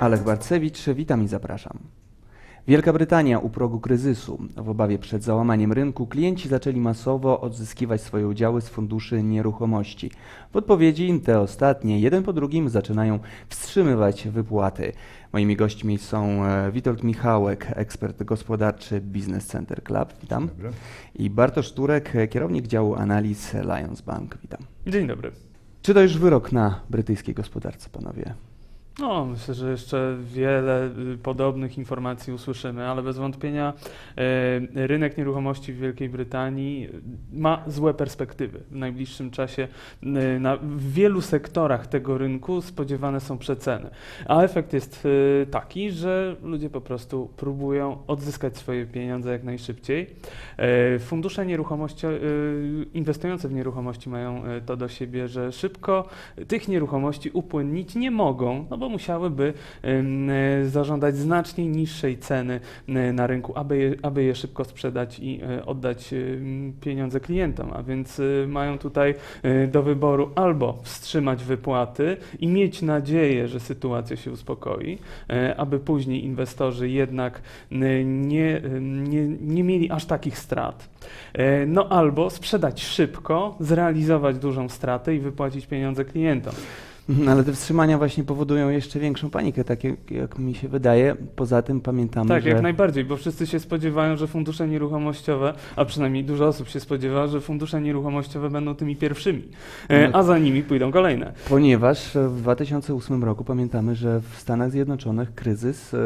Alek Barcewicz, witam i zapraszam. Wielka Brytania u progu kryzysu. W obawie przed załamaniem rynku klienci zaczęli masowo odzyskiwać swoje udziały z funduszy nieruchomości. W odpowiedzi te ostatnie, jeden po drugim, zaczynają wstrzymywać wypłaty. Moimi gośćmi są e, Witold Michałek, ekspert gospodarczy Business Center Club, witam, Dobry. i Bartosz Turek, kierownik działu analiz Lions Bank, witam. Dzień dobry. Czy to już wyrok na brytyjskiej gospodarce, panowie? No, myślę, że jeszcze wiele y, podobnych informacji usłyszymy, ale bez wątpienia e, rynek nieruchomości w Wielkiej Brytanii ma złe perspektywy. W najbliższym czasie w wielu sektorach tego rynku spodziewane są przeceny. A efekt jest taki, że ludzie po prostu próbują odzyskać swoje pieniądze jak najszybciej. Fundusze nieruchomości, inwestujące w nieruchomości mają to do siebie, że szybko tych nieruchomości upłynnić nie mogą, no bo musiałyby e, zażądać znacznie niższej ceny na rynku, aby je, aby je szybko sprzedać i e, oddać pieniądze klientom. A więc e, mają tutaj do wyboru albo wstrzymać wypłaty i mieć nadzieję, że sytuacja się uspokoi, aby później inwestorzy jednak nie, nie, nie mieli aż takich strat. No albo sprzedać szybko, zrealizować dużą stratę i wypłacić pieniądze klientom. Mhm, Ale te wstrzymania właśnie powodują jeszcze większą panikę, tak jak, jak mi się wydaje. Poza tym pamiętamy, Tak, że jak najbardziej, bo wszyscy się spodziewają, że fundusze nieruchomościowe, a przynajmniej dużo osób się spodziewa, że fundusze nieruchomościowe będą tymi pierwszymi, e, No. a za nimi pójdą kolejne. ponieważ w 2008 roku pamiętamy, że w Stanach Zjednoczonych kryzys e,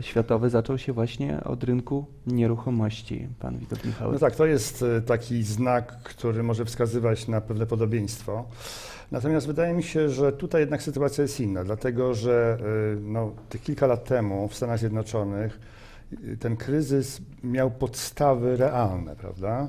światowy zaczął się właśnie od rynku nieruchomości. Pan Witold Michałek. No tak, to jest e, taki znak, który może wskazywać na pewne podobieństwo. Natomiast wydaje mi się, że tutaj jednak sytuacja jest inna, dlatego że e, no, kilka lat temu w Stanach Zjednoczonych e, ten kryzys miał podstawy realne, prawda?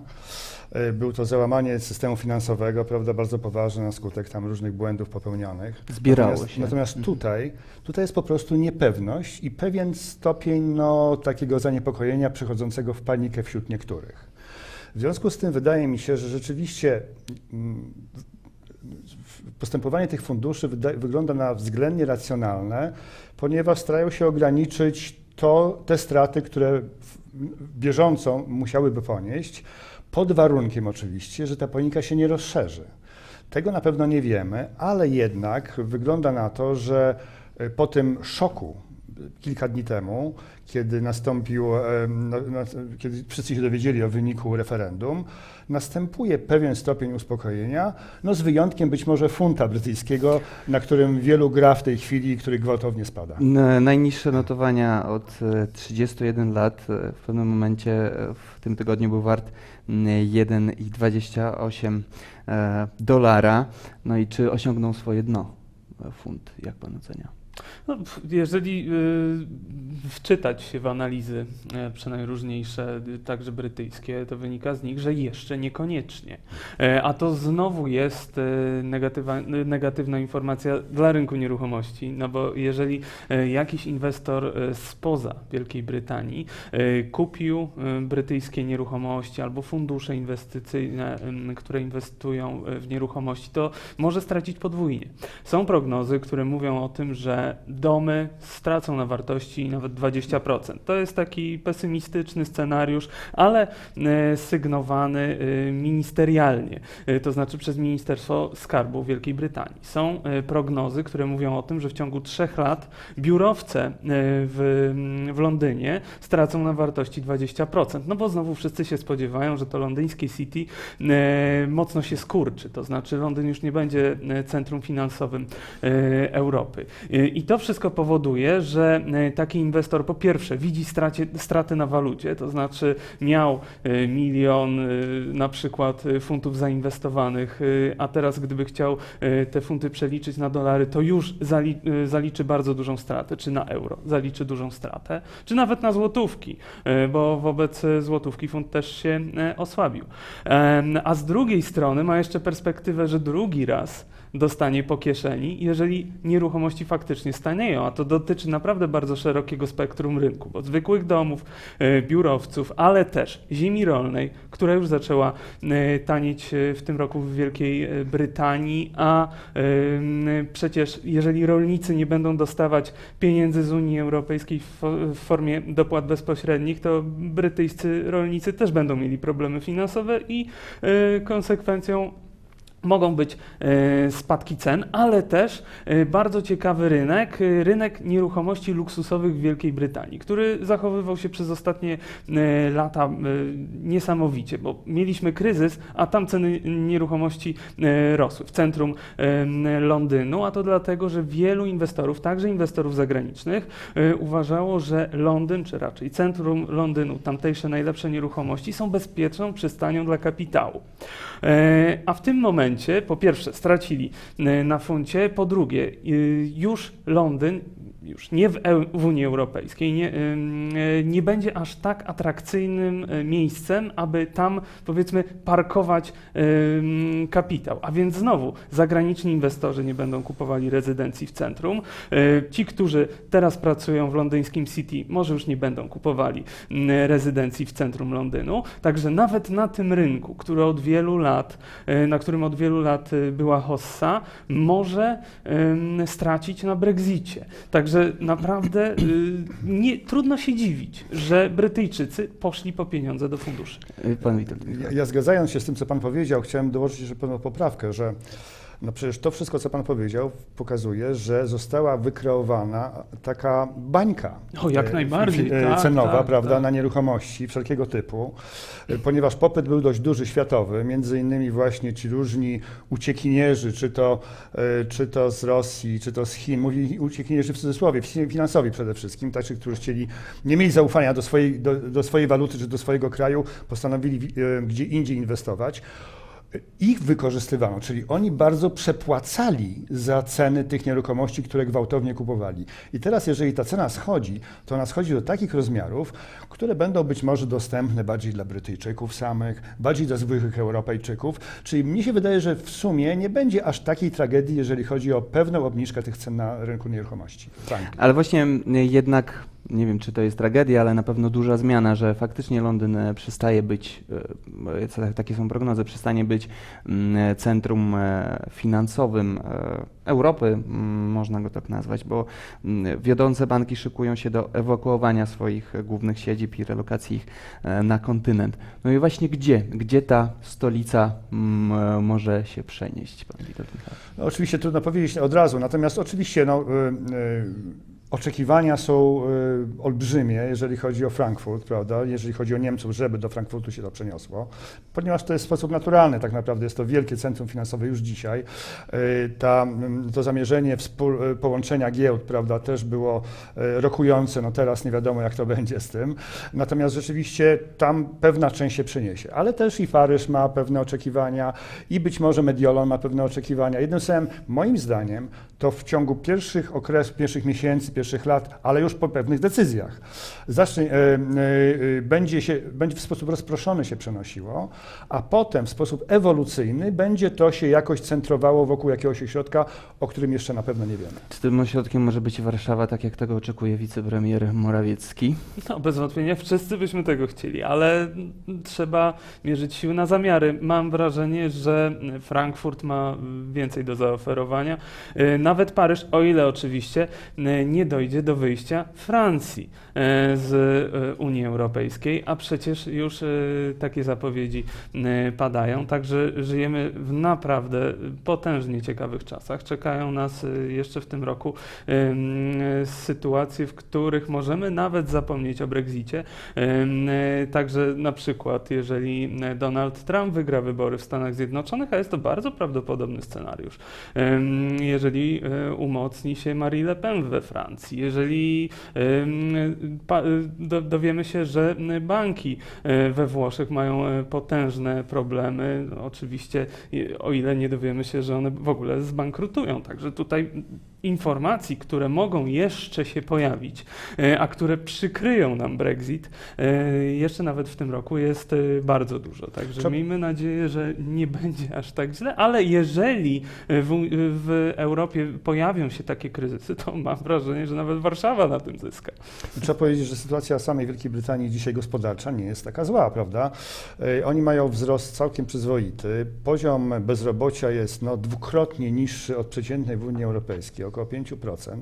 E, Był to załamanie systemu finansowego, prawda, bardzo poważne na skutek tam różnych błędów popełnionych. Zbierało natomiast, się. Natomiast Mhm. tutaj, tutaj jest po prostu niepewność i pewien stopień no, takiego zaniepokojenia przechodzącego w panikę wśród niektórych. W związku z tym wydaje mi się, że rzeczywiście mm, postępowanie tych funduszy wygląda na względnie racjonalne, ponieważ starają się ograniczyć to, te straty, które bieżąco musiałyby ponieść, pod warunkiem oczywiście, że ta panika się nie rozszerzy. Tego na pewno nie wiemy, ale jednak wygląda na to, że e, po tym szoku kilka dni temu, kiedy nastąpił, e, kiedy wszyscy się dowiedzieli o wyniku referendum, następuje pewien stopień uspokojenia, no z wyjątkiem być może funta brytyjskiego, na którym wielu gra w tej chwili który gwałtownie spada. Najniższe notowania od e, 31 lat. e, W pewnym momencie e, w tym tygodniu był wart mm, 1,28 e, dolara. No i czy osiągnął swoje dno e, funt? Jak pan ocenia? No, jeżeli y, wczytać się w analizy, e, przynajmniej różniejsze, y, także brytyjskie, to wynika z nich, że jeszcze niekoniecznie. E, a to znowu jest e, negatywa, y, negatywna informacja dla rynku nieruchomości, no bo jeżeli e, jakiś inwestor e, spoza Wielkiej Brytanii e, kupił e, brytyjskie nieruchomości albo fundusze inwestycyjne, em, które inwestują e, w nieruchomości, to może stracić podwójnie. Są prognozy, które mówią o tym, że domy stracą na wartości nawet 20%. To jest taki pesymistyczny scenariusz, ale e, sygnowany e, ministerialnie, e, to znaczy przez Ministerstwo Skarbu Wielkiej Brytanii. Są prognozy, które mówią o tym, że w ciągu trzech lat biurowce w, w Londynie stracą na wartości 20%. No bo znowu wszyscy się spodziewają, że to londyńskie City mocno się skurczy, to znaczy Londyn już nie będzie centrum finansowym Europy. I to wszystko powoduje, że e, taki inwestor po pierwsze widzi stracie, straty na walucie, to znaczy miał e, milion e, na przykład funtów zainwestowanych, a teraz gdyby chciał te funty przeliczyć na dolary, to już zali, zaliczy bardzo dużą stratę, czy na euro zaliczy dużą stratę, czy nawet na złotówki, bo wobec złotówki funt też się osłabił. A z drugiej strony ma jeszcze perspektywę, że drugi raz dostanie po kieszeni, jeżeli nieruchomości faktycznie stanieją, a to dotyczy naprawdę bardzo szerokiego spektrum rynku, od zwykłych domów, e, biurowców, ale też ziemi rolnej, która już zaczęła e, tanieć e, w tym roku w Wielkiej Brytanii, a przecież jeżeli rolnicy nie będą dostawać pieniędzy z Unii Europejskiej w, fo- w formie dopłat bezpośrednich, to brytyjscy rolnicy też będą mieli problemy finansowe i konsekwencją mogą być e, spadki cen, ale też e, bardzo ciekawy rynek, e, rynek nieruchomości luksusowych w Wielkiej Brytanii, który zachowywał się przez ostatnie lata niesamowicie, bo mieliśmy kryzys, a tam ceny nieruchomości rosły w centrum Londynu, a to dlatego, że wielu inwestorów, także inwestorów zagranicznych, uważało, że Londyn, czy raczej centrum Londynu, tamtejsze najlepsze nieruchomości są bezpieczną przystanią dla kapitału. A w tym momencie, po pierwsze, stracili e, na funcie, po drugie, e, już Londyn, już nie w, w Unii Europejskiej, nie, e, nie będzie aż tak atrakcyjnym e, miejscem, aby tam, powiedzmy, parkować kapitał. A więc znowu, zagraniczni inwestorzy nie będą kupowali rezydencji w centrum. E, Ci, którzy teraz pracują w londyńskim City, może już nie będą kupowali mm, rezydencji w centrum Londynu. Także nawet na tym rynku, który od wielu lat, na którym od wielu lat była hossa, może stracić na Brexicie. Także naprawdę y, nie, trudno się dziwić, że Brytyjczycy poszli po pieniądze do funduszy. Pan Witold. Ja, ja zgadzając się z tym, co Pan powiedział, chciałem dołożyć jeszcze pewną poprawkę, że no przecież to wszystko, co Pan powiedział, pokazuje, że została wykreowana taka bańka. O, jak e, najbardziej, e, tak, Cenowa, tak, prawda, tak. na nieruchomości wszelkiego typu, e, ponieważ popyt był dość duży światowy, między innymi właśnie ci różni uciekinierzy, czy to, e, czy to z Rosji, czy to z Chin, mówili uciekinierzy w cudzysłowie, fi- finansowi przede wszystkim, tacy, którzy chcieli, nie mieli zaufania do swojej, do, do swojej waluty, czy do swojego kraju, postanowili wi- e, gdzie indziej inwestować. Ich wykorzystywano, czyli oni bardzo przepłacali za ceny tych nieruchomości, które gwałtownie kupowali. I teraz, jeżeli ta cena schodzi, to ona schodzi do takich rozmiarów, które będą być może dostępne bardziej dla Brytyjczyków samych, bardziej dla zwykłych Europejczyków. Czyli mnie się wydaje, że w sumie nie będzie aż takiej tragedii, jeżeli chodzi o pewną obniżkę tych cen na rynku nieruchomości. Frank. Ale właśnie jednak, nie wiem czy to jest tragedia, ale na pewno duża zmiana, że faktycznie Londyn e, przestaje być, e, co- takie są prognozy, przestanie być mm, centrum e, finansowym e, Europy, mm, można go tak nazwać, bo mm, wiodące banki szykują się do ewakuowania swoich e, głównych siedzib i relokacji ich e, na kontynent. No i właśnie gdzie? Gdzie ta stolica e, może się przenieść, pan? No, oczywiście trudno powiedzieć od razu, natomiast oczywiście no, oczekiwania są y, olbrzymie, jeżeli chodzi o Frankfurt, prawda? jeżeli chodzi o Niemców, żeby do Frankfurtu się to przeniosło, ponieważ to jest sposób naturalny, tak naprawdę jest to wielkie centrum finansowe już dzisiaj. Y, ta, to zamierzenie współ, y, połączenia giełd prawda, też było y, rokujące, no teraz nie wiadomo jak to będzie z tym, natomiast rzeczywiście tam pewna część się przeniesie, ale też i Paryż ma pewne oczekiwania i być może Mediolon ma pewne oczekiwania. Jednym słowem, moim zdaniem, to w ciągu pierwszych okresów, pierwszych miesięcy, pierwszych lat, ale już po pewnych decyzjach, zacznie, e, e, e, będzie, się, będzie w sposób rozproszony się przenosiło, a potem w sposób ewolucyjny będzie to się jakoś centrowało wokół jakiegoś ośrodka, o którym jeszcze na pewno nie wiemy. Czy tym ośrodkiem może być Warszawa, tak jak tego oczekuje wicepremier Morawiecki? No, bez wątpienia wszyscy byśmy tego chcieli, ale trzeba mierzyć siły na zamiary. Mam wrażenie, że Frankfurt ma więcej do zaoferowania. Nawet Paryż, o ile oczywiście nie dojdzie do wyjścia Francji y, z y, Unii Europejskiej, a przecież już y, takie zapowiedzi padają. Także żyjemy w naprawdę potężnie ciekawych czasach. Czekają nas jeszcze w tym roku sytuacje, w których możemy nawet zapomnieć o Brexicie. Także na przykład, jeżeli Donald Trump wygra wybory w Stanach Zjednoczonych, a jest to bardzo prawdopodobny scenariusz, jeżeli umocni się Marie Le Pen we Francji, jeżeli y, do- dowiemy się, że y, banki y, we Włoszech mają potężne problemy, oczywiście o ile nie dowiemy się, że one w ogóle zbankrutują. Także tutaj informacji, które mogą jeszcze się pojawić, e, a które przykryją nam Brexit, e, jeszcze nawet w tym roku jest e, bardzo dużo. Także Trzeba- miejmy nadzieję, że nie będzie aż tak źle, ale jeżeli w, w Europie pojawią się takie kryzysy, to mam wrażenie, że nawet Warszawa na tym zyska. Trzeba powiedzieć, że sytuacja samej Wielkiej Brytanii dzisiaj gospodarcza nie jest taka zła, prawda? Oni mają wzrost całkiem przyzwoity. Poziom bezrobocia jest no, dwukrotnie niższy od przeciętnej w Unii Europejskiej, około 5%.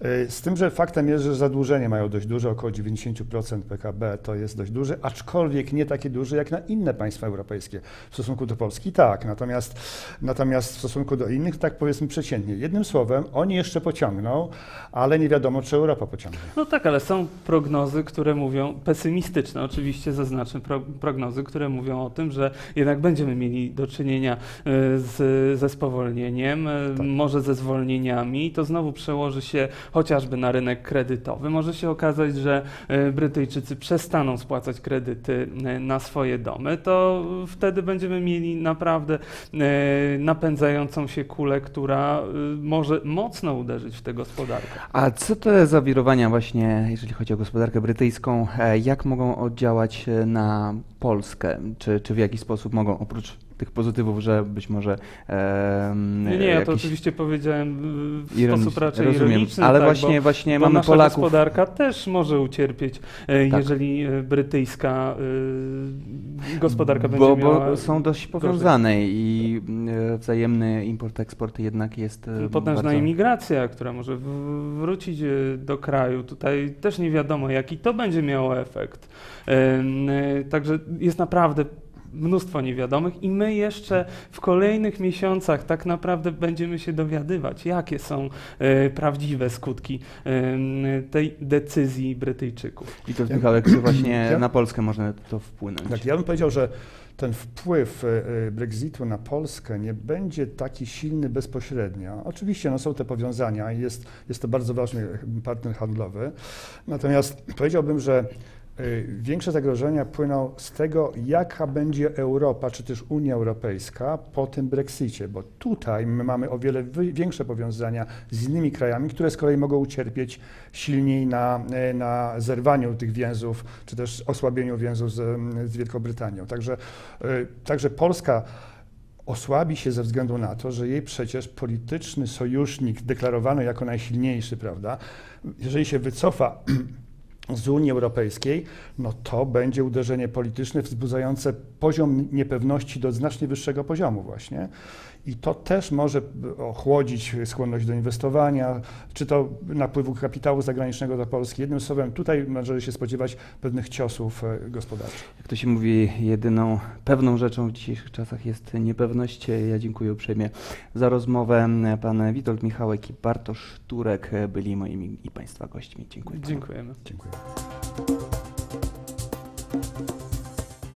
E, Z tym, że faktem jest, że zadłużenie mają dość duże, około 90% PKB to jest dość duże, aczkolwiek nie takie duże jak na inne państwa europejskie. W stosunku do Polski tak, natomiast, natomiast w stosunku do innych tak powiedzmy przeciętnie. Jednym słowem, oni jeszcze pociągną, ale nie wiadomo, czy Europa pociągnie. No tak, ale są prognozy, które mówią, pesymistyczne oczywiście zaznaczę, pro, prognozy, które mówią o tym, że jednak będziemy mieli do czynienia e, z, ze spowolnieniem, e, Tak. może ze zwolnieniami. To znowu przełoży się chociażby na rynek kredytowy. Może się okazać, że e, Brytyjczycy przestaną spłacać kredyty e, na swoje domy. To wtedy będziemy mieli naprawdę e, napędzającą się kulę, która może mocno uderzyć w tę gospodarkę. A co te zawirowania właśnie, jeżeli chodzi o gospodarkę brytyjską, jak mogą oddziałać na Polskę? Czy, czy w jaki sposób mogą, oprócz tych pozytywów, że być może em, Nie, nie, ja to oczywiście powiedziałem w sposób raczej rozumiem, ironiczny, ale tak, właśnie, bo, właśnie bo mamy nasza Polaków. gospodarka też może ucierpieć, e, Tak. jeżeli e, brytyjska e, gospodarka będzie bo, miała... bo są dość gorzej. powiązane i e, wzajemny import-eksport jednak jest e, Potężna bardzo... imigracja, która może wrócić e, do kraju. Tutaj też nie wiadomo, jaki to będzie miało efekt. E, Także jest naprawdę mnóstwo niewiadomych i my jeszcze w kolejnych miesiącach tak naprawdę będziemy się dowiadywać, jakie są e, prawdziwe skutki em, tej decyzji Brytyjczyków. I to Michałek, czy właśnie Ja- na Polskę może to wpłynąć? Tak, ja bym powiedział, że ten wpływ e, Brexitu na Polskę nie będzie taki silny bezpośrednio. Oczywiście no, są te powiązania i jest, jest to bardzo ważny partner handlowy. Natomiast powiedziałbym, że większe zagrożenia płyną z tego, jaka będzie Europa, czy też Unia Europejska po tym Brexicie, bo tutaj my mamy o wiele większe powiązania z innymi krajami, które z kolei mogą ucierpieć silniej na, e, na zerwaniu tych więzów, czy też osłabieniu więzów z, z Wielką Brytanią. Także, e, także Polska osłabi się ze względu na to, że jej przecież polityczny sojusznik deklarowany jako najsilniejszy, prawda, jeżeli się wycofa z Unii Europejskiej, no to będzie uderzenie polityczne wzbudzające poziom niepewności do znacznie wyższego poziomu właśnie. I to też może ochłodzić skłonność do inwestowania, czy to napływu kapitału zagranicznego do Polski. Jednym słowem, tutaj należy się spodziewać pewnych ciosów e, gospodarczych. Jak to się mówi, jedyną pewną rzeczą w dzisiejszych czasach jest niepewność. Ja dziękuję uprzejmie za rozmowę. Pan Witold Michałek i Bartosz Turek byli moimi i Państwa gośćmi. Dziękuję. Dziękujemy. Dziękuję.